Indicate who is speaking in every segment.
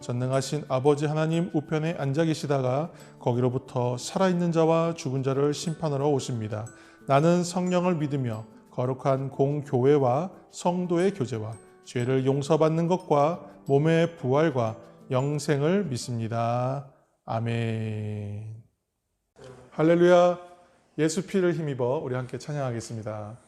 Speaker 1: 전능하신 아버지 하나님 우편에 앉아 계시다가 거기로부터 살아있는 자와 죽은 자를 심판하러 오십니다. 나는 성령을 믿으며 거룩한 공교회와 성도의 교제와 죄를 용서받는 것과 몸의 부활과 영생을 믿습니다. 아멘. 할렐루야. 예수 피를 힘입어 우리 함께 찬양하겠습니다.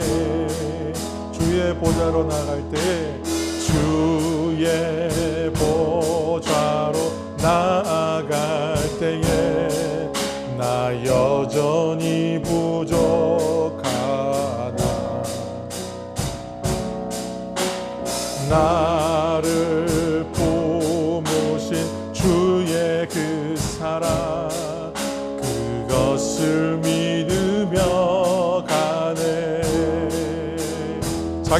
Speaker 1: 보좌로 나갈 때 주의 보좌로 나아갈 때에 나 여전히 부족하나 나를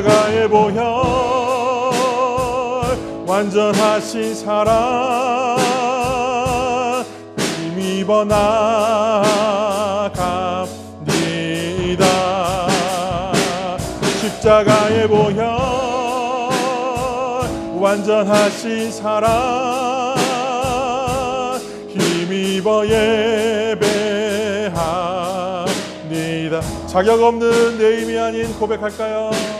Speaker 1: 십자가의 보혈 완전하신 사랑 힘입어 나갑니다 십자가의 보혈 완전하신 사랑 힘입어 예배합니다 자격 없는 내 힘이 아닌 고백할까요?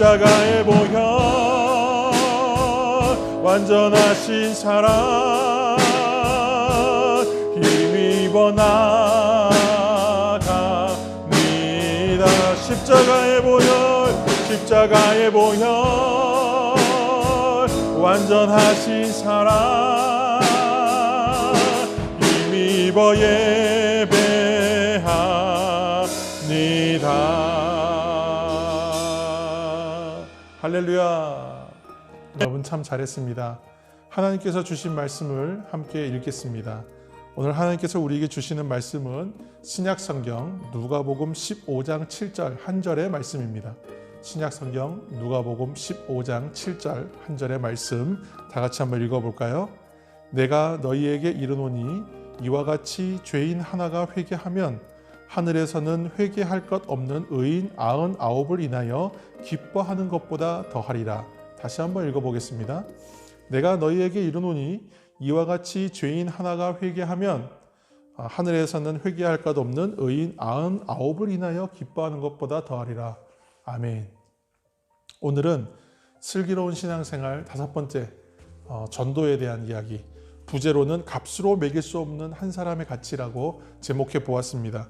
Speaker 1: 십자가의 보혈 완전하신 사랑 힘입어 나갑니다. 십자가의 보혈 십자가의 보혈 완전하신 사랑 힘입어 예배합니다 할렐루야 여러분 참 잘했습니다 하나님께서 주신 말씀을 함께 읽겠습니다 오늘 하나님께서 우리에게 주시는 말씀은 신약 성경 누가복음 15장 7절 한 절의 말씀입니다. 신약 성경 누가복음 15장 7절 한 절의 말씀 다 같이 한번 읽어 볼까요? 내가 너희에게 이르노니 이와 같이 죄인 하나가 회개하면 하늘에서는 회개할 것 없는 의인 아흔 아홉을 인하여 기뻐하는 것보다 더하리라. 다시 한번 읽어 보겠습니다. 내가 너희에게 이르노니 이와 같이 죄인 하나가 회개하면 아, 하늘에서는 회개할 것 없는 의인 아흔 아홉을 인하여 기뻐하는 것보다 더하리라. 아멘. 오늘은 슬기로운 신앙생활 다섯 번째 어, 전도에 대한 이야기. 부제로는 값으로 매길 수 없는 한 사람의 가치라고 제목해 보았습니다.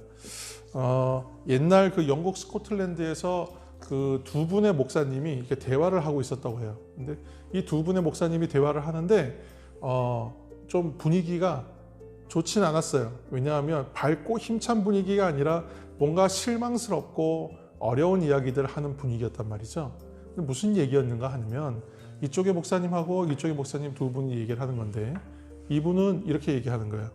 Speaker 1: 어, 옛날 그 영국 스코틀랜드에서 그 두 분의 목사님이 이렇게 대화를 하고 있었다고 해요. 근데 이 두 분의 목사님이 대화를 하는데 어, 좀 분위기가 좋진 않았어요. 왜냐하면 밝고 힘찬 분위기가 아니라 뭔가 실망스럽고 어려운 이야기들을 하는 분위기였단 말이죠. 무슨 얘기였는가 하면 이쪽의 목사님하고 이쪽의 목사님 두 분이 얘기를 하는 건데 이분은 이렇게 얘기하는 거예요.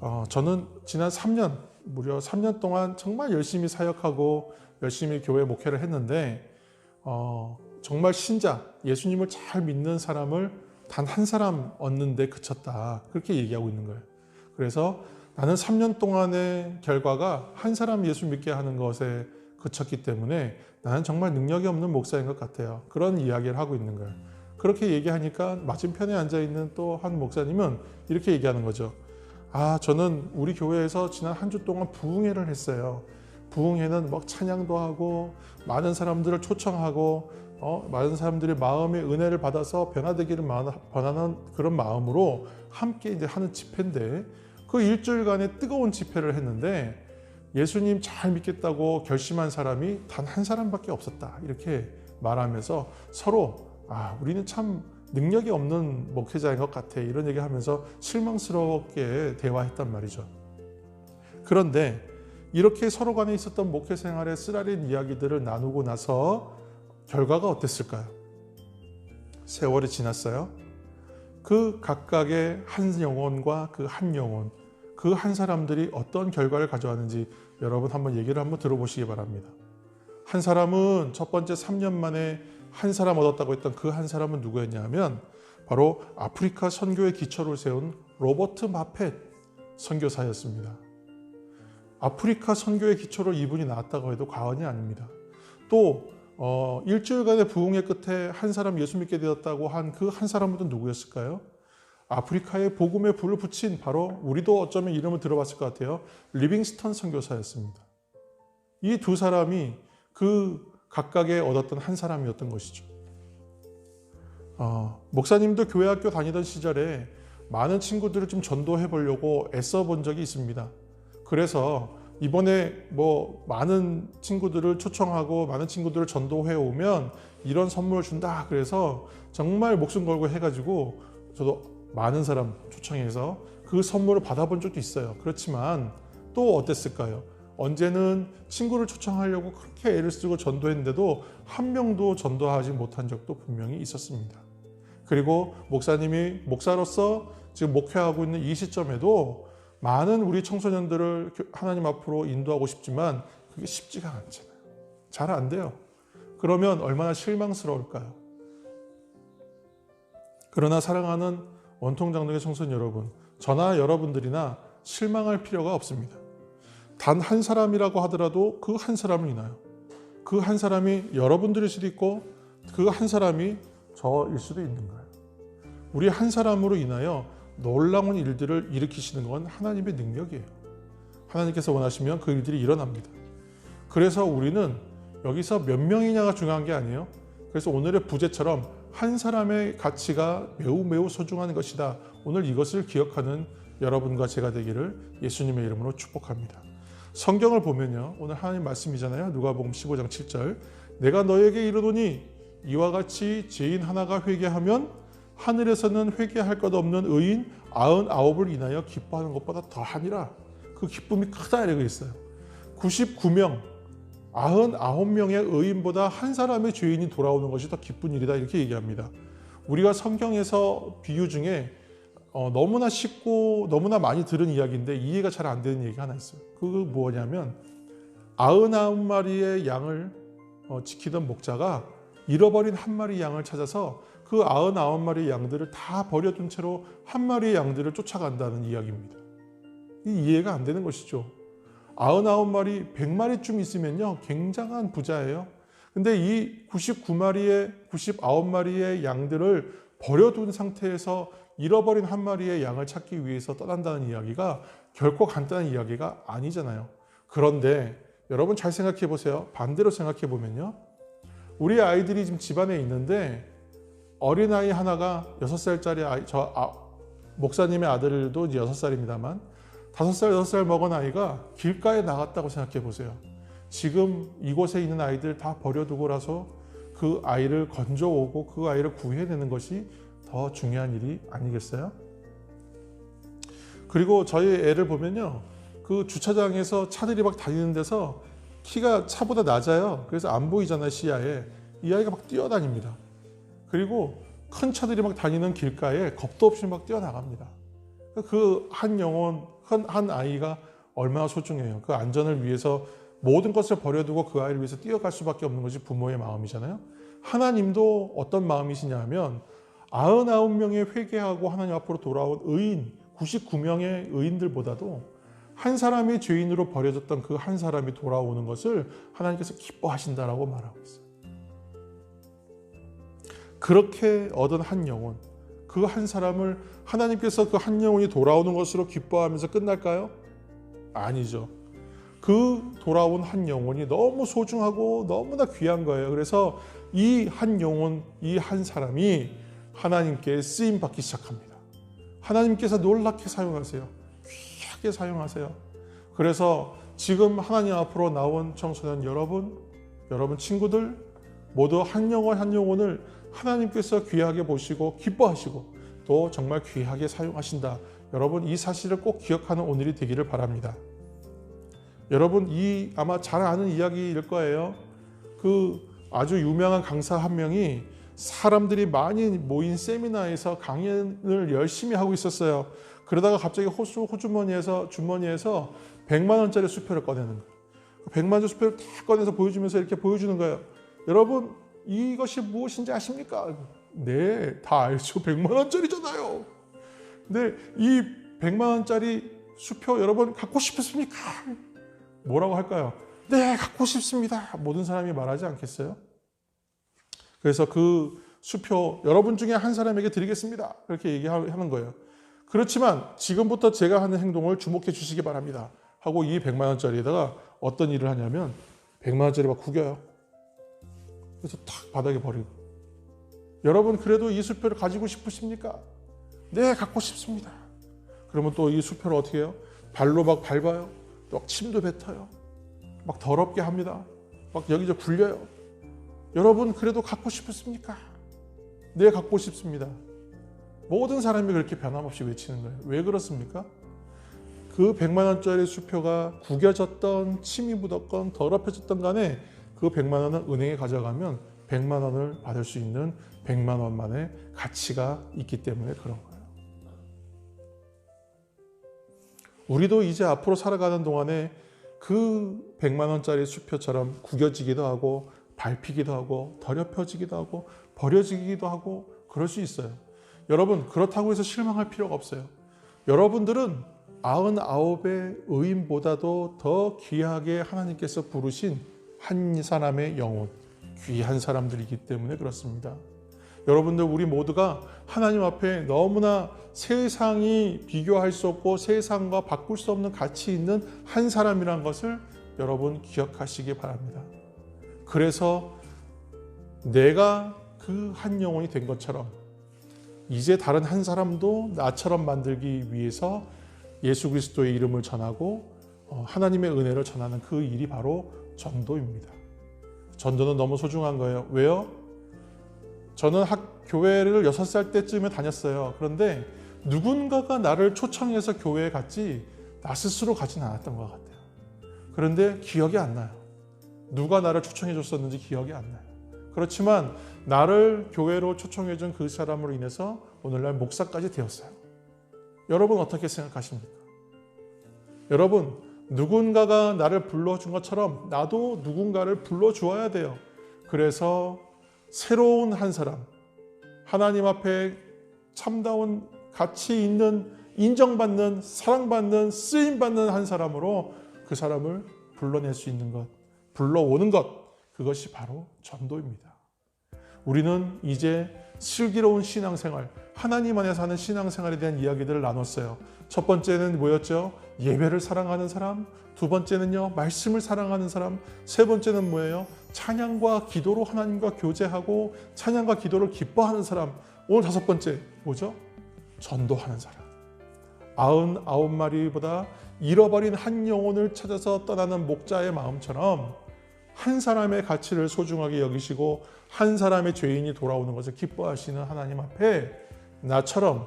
Speaker 1: 어, 저는 지난 3년 무려 3년 동안 정말 열심히 사역하고 열심히 교회 목회를 했는데 어, 정말 신자 예수님을 잘 믿는 사람을 단 한 사람 얻는데 그쳤다 그렇게 얘기하고 있는 거예요. 그래서 나는 3년 동안의 결과가 한 사람 예수 믿게 하는 것에 그쳤기 때문에 나는 정말 능력이 없는 목사인 것 같아요. 그런 이야기를 하고 있는 거예요. 그렇게 얘기하니까 맞은편에 앉아 있는 또 한 목사님은 이렇게 얘기하는 거죠. 아, 저는 우리 교회에서 지난 한 주 동안 부흥회를 했어요. 부흥회는 막 찬양도 하고 많은 사람들을 초청하고 어, 많은 사람들이 마음의 은혜를 받아서 변화되기를 바라는 그런 마음으로 함께 이제 하는 집회인데 그 일주일간의 뜨거운 집회를 했는데 예수님 잘 믿겠다고 결심한 사람이 단 한 사람밖에 없었다. 이렇게 말하면서 서로 아, 우리는 참 능력이 없는 목회자인 것 같아. 이런 얘기 하면서 실망스럽게 대화했단 말이죠. 그런데 이렇게 서로 간에 있었던 목회 생활의 쓰라린 이야기들을 나누고 나서 결과가 어땠을까요? 세월이 지났어요. 그 각각의 한 영혼과 그 한 영혼, 그 한 사람들이 어떤 결과를 가져왔는지 여러분 한번 얘기를 한번 들어보시기 바랍니다. 한 사람은 첫 번째 3년 만에 한 사람 얻었다고 했던 그 한 사람은 누구였냐면 바로 아프리카 선교의 기초를 세운 로버트 마펫 선교사였습니다. 아프리카 선교의 기초로 이분이 나왔다고 해도 과언이 아닙니다. 또 어, 일주일간의 부흥의 끝에 한 사람 예수 믿게 되었다고 한 그 한 사람은 누구였을까요? 아프리카에 복음의 불을 붙인 바로 우리도 어쩌면 이름을 들어봤을 것 같아요. 리빙스턴 선교사였습니다. 이 두 사람이 그 각각의 얻었던 한 사람이었던 것이죠. 어, 목사님도 교회 학교 다니던 시절에 많은 친구들을 좀 전도해 보려고 애써 본 적이 있습니다. 그래서 이번에 뭐 많은 친구들을 초청하고 많은 친구들을 전도해 오면 이런 선물을 준다. 그래서 정말 목숨 걸고 해가지고 저도 많은 사람 초청해서 그 선물을 받아본 적도 있어요. 그렇지만 또 어땠을까요? 언제는 친구를 초청하려고 그렇게 애를 쓰고 전도했는데도 한 명도 전도하지 못한 적도 분명히 있었습니다. 그리고 목사님이 목사로서 지금 목회하고 있는 이 시점에도 많은 우리 청소년들을 하나님 앞으로 인도하고 싶지만 그게 쉽지가 않잖아요. 잘 안 돼요. 그러면 얼마나 실망스러울까요? 그러나 사랑하는 원통장로의 청소년 여러분, 저나 여러분들이나 실망할 필요가 없습니다. 단 한 사람이라고 하더라도 그 한 사람을 인하여 그 한 사람이 여러분들일 수도 있고 그 한 사람이 저일 수도 있는 거예요. 우리 한 사람으로 인하여 놀라운 일들을 일으키시는 건 하나님의 능력이에요. 하나님께서 원하시면 그 일들이 일어납니다. 그래서 우리는 여기서 몇 명이냐가 중요한 게 아니에요. 그래서 오늘의 부제처럼 한 사람의 가치가 매우 매우 소중한 것이다. 오늘 이것을 기억하는 여러분과 제가 되기를 예수님의 이름으로 축복합니다. 성경을 보면요. 오늘 하나님 말씀이잖아요. 누가복음 15장 7절. 내가 너에게 이르노니 이와 같이 죄인 하나가 회개하면 하늘에서는 회개할 것 없는 의인 아흔 아홉을 인하여 기뻐하는 것보다 더하니라. 그 기쁨이 크다 이러고 있어요. 99명, 아흔 아홉 명의 의인보다 한 사람의 죄인이 돌아오는 것이 더 기쁜 일이다 이렇게 얘기합니다. 우리가 성경에서 비유 중에 어, 너무나 쉽고 너무나 많이 들은 이야기인데 이해가 잘 안 되는 얘기가 하나 있어요. 그 뭐냐면 아흔아홉 마리의 양을 어, 지키던 목자가 잃어버린 한 마리 양을 찾아서 그 아흔아홉 마리 양들을 다 버려둔 채로 한 마리의 양들을 쫓아간다는 이야기입니다. 이해가 안 되는 것이죠. 아흔아홉 마리, 백 마리쯤 있으면요, 굉장한 부자예요. 근데 이 99마리의, 99마리의 양들을 버려둔 상태에서 잃어버린 한 마리의 양을 찾기 위해서 떠난다는 이야기가 결코 간단한 이야기가 아니잖아요. 그런데 여러분 잘 생각해 보세요. 반대로 생각해 보면요. 우리 아이들이 지금 집안에 있는데 어린아이 하나가 6살짜리 아이, 저 아, 목사님의 아들도 이제 6살입니다만 다섯 살 여섯 살 먹은 아이가 길가에 나갔다고 생각해 보세요. 지금 이곳에 있는 아이들 다 버려두고라서 그 아이를 건져오고 그 아이를 구해내는 것이 더 중요한 일이 아니겠어요? 그리고 저희 애를 보면요. 그 주차장에서 차들이 막 다니는 데서 키가 차보다 낮아요. 그래서 안 보이잖아요, 시야에. 이 아이가 막 뛰어다닙니다. 그리고 큰 차들이 막 다니는 길가에 겁도 없이 막 뛰어나갑니다. 그 한 영혼, 한, 한 아이가 얼마나 소중해요. 그 안전을 위해서 모든 것을 버려두고 그 아이를 위해서 뛰어갈 수밖에 없는 것이 부모의 마음이잖아요. 하나님도 어떤 마음이시냐 하면 99명의 회개하고 하나님 앞으로 돌아온 의인, 99명의 의인들보다도 한 사람이 죄인으로 버려졌던 그 한 사람이 돌아오는 것을 하나님께서 기뻐하신다라고 말하고 있어요. 그렇게 얻은 한 영혼, 그 한 사람을 하나님께서 그 한 영혼이 돌아오는 것으로 기뻐하면서 끝날까요? 아니죠. 그 돌아온 한 영혼이 너무 소중하고 너무나 귀한 거예요. 그래서 이 한 영혼, 이 한 사람이 하나님께 쓰임 받기 시작합니다. 하나님께서 놀랍게 사용하세요. 귀하게 사용하세요. 그래서 지금 하나님 앞으로 나온 청소년 여러분, 여러분 친구들 모두 한 영혼 한 영혼을 하나님께서 귀하게 보시고 기뻐하시고 또 정말 귀하게 사용하신다. 여러분 이 사실을 꼭 기억하는 오늘이 되기를 바랍니다. 여러분 이 아마 잘 아는 이야기일 거예요. 그 아주 유명한 강사 한 명이 사람들이 많이 모인 세미나에서 강연을 열심히 하고 있었어요. 그러다가 갑자기 호수 호주머니에서 주머니에서 100만 원짜리 수표를 꺼내는 거예요. 100만 원짜리 수표를 다 꺼내서 보여주면서 이렇게 보여주는 거예요. 여러분 이것이 무엇인지 아십니까? 네, 다 알죠. 100만 원짜리잖아요. 근데 이 100만 원짜리 수표 여러분 갖고 싶으십니까? 뭐라고 할까요? 네, 갖고 싶습니다. 모든 사람이 말하지 않겠어요? 그래서 그 수표 여러분 중에 한 사람에게 드리겠습니다. 그렇게 얘기하는 거예요. 그렇지만 지금부터 제가 하는 행동을 주목해 주시기 바랍니다. 하고 이 100만 원짜리에다가 어떤 일을 하냐면 100만 원짜리 막 구겨요. 그래서 탁 바닥에 버리고. 여러분 그래도 이 수표를 가지고 싶으십니까? 네, 갖고 싶습니다. 그러면 또 이 수표를 어떻게 해요? 발로 막 밟아요. 또막 침도 뱉어요. 막 더럽게 합니다. 막 여기저기 굴려요. 여러분 그래도 갖고 싶으십니까? 네, 갖고 싶습니다. 모든 사람이 그렇게 변함없이 외치는 거예요. 왜 그렇습니까? 그 100만 원짜리 수표가 구겨졌던 침이 묻었건 더럽혀졌던 간에 그 100만 원은 은행에 가져가면 100만 원을 받을 수 있는 100만 원만의 가치가 있기 때문에 그런 거예요. 우리도 이제 앞으로 살아가는 동안에 그 100만 원짜리 수표처럼 구겨지기도 하고 밟히기도 하고 더럽혀지기도 하고 버려지기도 하고 그럴 수 있어요. 여러분 그렇다고 해서 실망할 필요가 없어요. 여러분들은 99의 의인보다도 더 귀하게 하나님께서 부르신 한 사람의 영혼, 귀한 사람들이기 때문에 그렇습니다. 여러분들 우리 모두가 하나님 앞에 너무나 세상이 비교할 수 없고 세상과 바꿀 수 없는 가치 있는 한 사람이란 것을 여러분 기억하시기 바랍니다. 그래서 내가 그 한 영혼이 된 것처럼 이제 다른 한 사람도 나처럼 만들기 위해서 예수 그리스도의 이름을 전하고 어, 하나님의 은혜를 전하는 그 일이 바로 전도입니다. 전도는 너무 소중한 거예요. 왜요? 저는 학, 교회를 6살 때쯤에 다녔어요. 그런데 누군가가 나를 초청해서 교회에 갔지 나 스스로 가진 않았던 것 같아요. 그런데 기억이 안 나요. 누가 나를 초청해 줬었는지 기억이 안 나요. 그렇지만 나를 교회로 초청해 준 그 사람으로 인해서 오늘날 목사까지 되었어요. 여러분 어떻게 생각하십니까? 여러분 누군가가 나를 불러준 것처럼 나도 누군가를 불러주어야 돼요. 그래서 새로운 한 사람, 하나님 앞에 참다운 가치 있는 인정받는 사랑받는 쓰임받는 한 사람으로 그 사람을 불러낼 수 있는 것, 불러오는 것 그것이 바로 전도입니다. 우리는 이제 슬기로운 신앙생활, 하나님 안에서 하는 신앙생활에 대한 이야기들을 나눴어요. 첫 번째는 뭐였죠? 예배를 사랑하는 사람. 두 번째는요, 말씀을 사랑하는 사람. 세 번째는 뭐예요? 찬양과 기도로 하나님과 교제하고 찬양과 기도를 기뻐하는 사람. 오늘 다섯 번째 뭐죠? 전도하는 사람. 아흔 아홉 마리보다 잃어버린 한 영혼을 찾아서 떠나는 목자의 마음처럼 한 사람의 가치를 소중하게 여기시고 한 사람의 죄인이 돌아오는 것을 기뻐하시는 하나님 앞에 나처럼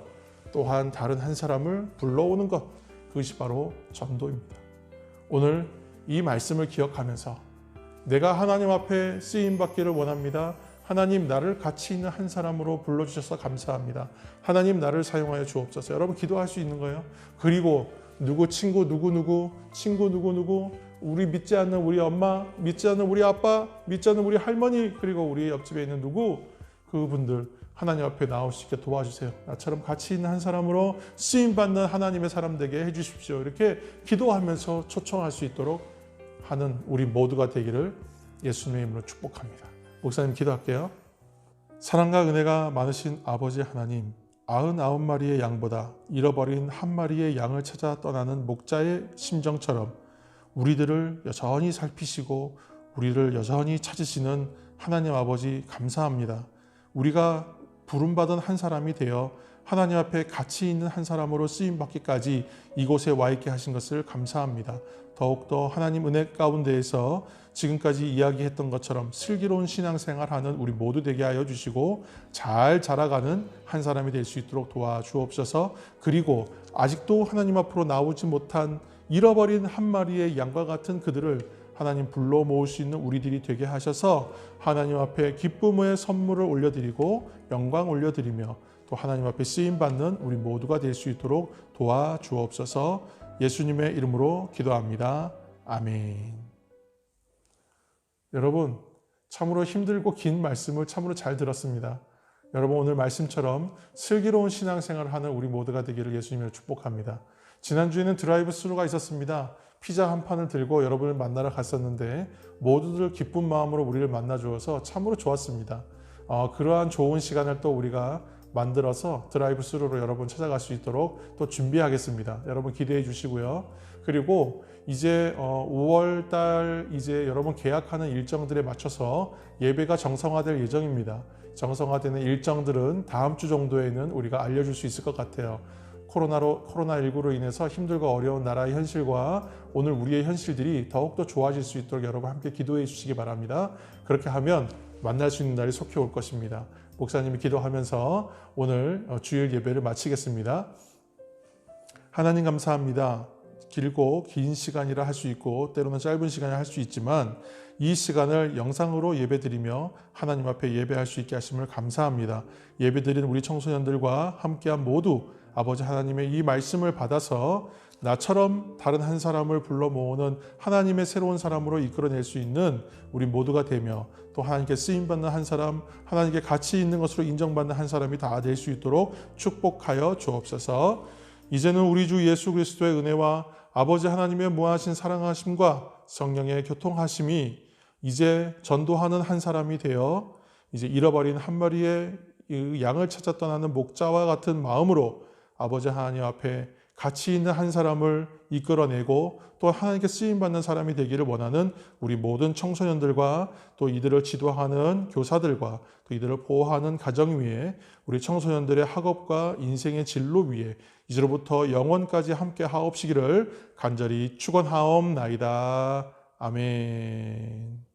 Speaker 1: 또한 다른 한 사람을 불러오는 것 그것이 바로 전도입니다. 오늘 이 말씀을 기억하면서 내가 하나님 앞에 쓰임 받기를 원합니다. 하나님 나를 가치 있는 한 사람으로 불러주셔서 감사합니다. 하나님 나를 사용하여 주옵소서. 여러분 기도할 수 있는 거예요. 그리고 누구 친구 누구 누구 친구 누구 누구 우리 믿지 않는 우리 엄마, 믿지 않는 우리 아빠, 믿지 않는 우리 할머니 그리고 우리 옆집에 있는 누구 그분들 하나님 앞에 나올 수 있게 도와주세요. 나처럼 가치 있는 한 사람으로 쓰임 받는 하나님의 사람 되게 해주십시오. 이렇게 기도하면서 초청할 수 있도록 하는 우리 모두가 되기를 예수님의 이름으로 축복합니다. 목사님 기도할게요. 사랑과 은혜가 많으신 아버지 하나님, 아흔아홉 마리의 양보다 잃어버린 한 마리의 양을 찾아 떠나는 목자의 심정처럼 우리들을 여전히 살피시고 우리를 여전히 찾으시는 하나님 아버지 감사합니다. 우리가 부름받은 한 사람이 되어 하나님 앞에 가치 있는 한 사람으로 쓰임 받기까지 이곳에 와 있게 하신 것을 감사합니다. 더욱더 하나님 은혜 가운데에서 지금까지 이야기했던 것처럼 슬기로운 신앙생활하는 우리 모두 되게 하여 주시고 잘 자라가는 한 사람이 될 수 있도록 도와주옵소서. 그리고 아직도 하나님 앞으로 나오지 못한 잃어버린 한 마리의 양과 같은 그들을 하나님 불러 모을 수 있는 우리들이 되게 하셔서 하나님 앞에 기쁨의 선물을 올려드리고 영광 올려드리며 또 하나님 앞에 쓰임 받는 우리 모두가 될 수 있도록 도와주옵소서 예수님의 이름으로 기도합니다. 아멘. 여러분, 참으로 힘들고 긴 말씀을 참으로 잘 들었습니다. 여러분 오늘 말씀처럼 슬기로운 신앙생활을 하는 우리 모두가 되기를 예수님으로 축복합니다. 지난주에는 드라이브 스루가 있었습니다. 피자 한 판을 들고 여러분을 만나러 갔었는데 모두들 기쁜 마음으로 우리를 만나 주어서 참으로 좋았습니다. 어, 그러한 좋은 시간을 또 우리가 만들어서 드라이브 스루로 여러분 찾아갈 수 있도록 또 준비하겠습니다. 여러분 기대해 주시고요. 그리고 이제 5월 달 이제 여러분 계약하는 일정들에 맞춰서 예배가 정상화될 예정입니다. 정상화되는 일정들은 다음 주 정도에는 우리가 알려줄 수 있을 것 같아요. 코로나로 코로나19로 인해서 힘들고 어려운 나라의 현실과 오늘 우리의 현실들이 더욱더 좋아질 수 있도록 여러분 함께 기도해 주시기 바랍니다. 그렇게 하면 만날 수 있는 날이 속히 올 것입니다. 목사님이 기도하면서 오늘 어, 주일 예배를 마치겠습니다. 하나님 감사합니다. 길고 긴 시간이라 할 수 있고 때로는 짧은 시간이 할 수 있지만 이 시간을 영상으로 예배드리며 하나님 앞에 예배할 수 있게 하심을 감사합니다. 예배드리는 우리 청소년들과 함께한 모두 아버지 하나님의 이 말씀을 받아서 나처럼 다른 한 사람을 불러 모으는 하나님의 새로운 사람으로 이끌어낼 수 있는 우리 모두가 되며 또 하나님께 쓰임 받는 한 사람, 하나님께 가치 있는 것으로 인정받는 한 사람이 다 될 수 있도록 축복하여 주옵소서. 이제는 우리 주 예수 그리스도의 은혜와 아버지 하나님의 무하신 사랑하심과 성령의 교통하심이 이제 전도하는 한 사람이 되어 이제 잃어버린 한 마리의 양을 찾아 떠나는 목자와 같은 마음으로 아버지 하나님 앞에 가치 있는 한 사람을 이끌어내고 또 하나님께 쓰임 받는 사람이 되기를 원하는 우리 모든 청소년들과 또 이들을 지도하는 교사들과 또 이들을 보호하는 가정 위에 우리 청소년들의 학업과 인생의 진로 위에 이제로부터 영원까지 함께 하옵시기를 간절히 축원하옵나이다. 아멘.